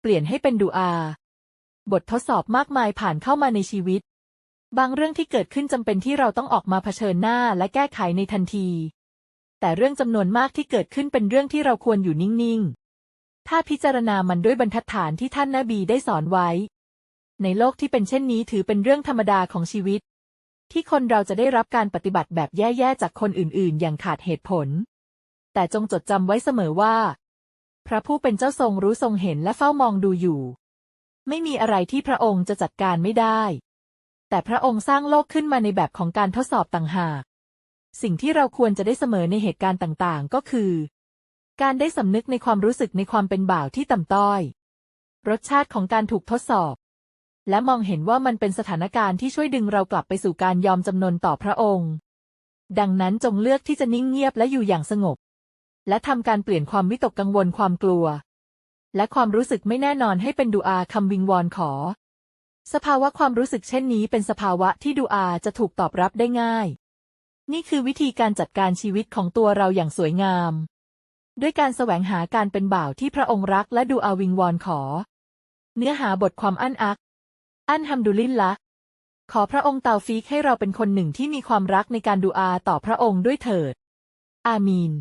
เปลี่ยนให้เป็นดูอา บททดสอบมากมายผ่านเข้ามาในชีวิต บางเรื่องที่เกิดขึ้นจำเป็นที่เราต้องออกมาเผชิญหน้าและแก้ไขในทันที แต่เรื่องจำนวนมากที่เกิดขึ้นเป็นเรื่องที่เราควรอยู่นิ่ง ๆ ถ้าพิจารณามันด้วยบรรทัดฐานที่ท่านนาบีได้สอนไว้ ในโลกที่เป็นเช่นนี้ถือเป็นเรื่องธรรมดาของชีวิต ที่คนเราจะได้รับการปฏิบัติแบบแย่ ๆ จากคนอื่น ๆ อย่างขาดเหตุผล แต่จงจดจำไว้เสมอว่า พระผู้เป็นเจ้าทรงรู้ทรงเห็นและเฝ้ามองดูอยู่ ไม่มีอะไรที่พระองค์จะจัดการไม่ได้ แต่พระองค์สร้างโลกขึ้นมาในแบบของการทดสอบต่างหาก สิ่งที่เราควรจะได้เสมอในเหตุการณ์ต่างๆ ก็คือ การได้สำนึกในความรู้สึกในความเป็นบ่าวที่ต่ำต้อย รสชาติของการถูกทดสอบ และมองเห็นว่ามันเป็นสถานการณ์ที่ช่วยดึงเรากลับไปสู่การยอมจำนนต่อพระองค์ ดังนั้นจงเลือกที่จะนิ่งเงียบและอยู่อย่างสงบ และทำการเปลี่ยนความวิตกกังวลความกลัว และความรู้สึกไม่แน่นอนให้เป็นดูอาคำวิงวอนขอ สภาวะความรู้สึกเช่นนี้เป็นสภาวะที่ดูอาจะถูกตอบรับได้ง่าย นี่คือวิธีการจัดการชีวิตของตัวเราอย่างสวยงาม ด้วยการแสวงหาการเป็นบ่าวที่พระองค์รักและดูอาวิงวอนขอ เนื้อหาบทความอั้นอัก อั้นฮัมดุลิลละขอพระองค์เตาฟีกให้เราเป็นคนหนึ่งที่มีความรักในการดูอาต่อพระองค์ด้วยเถิด อามีน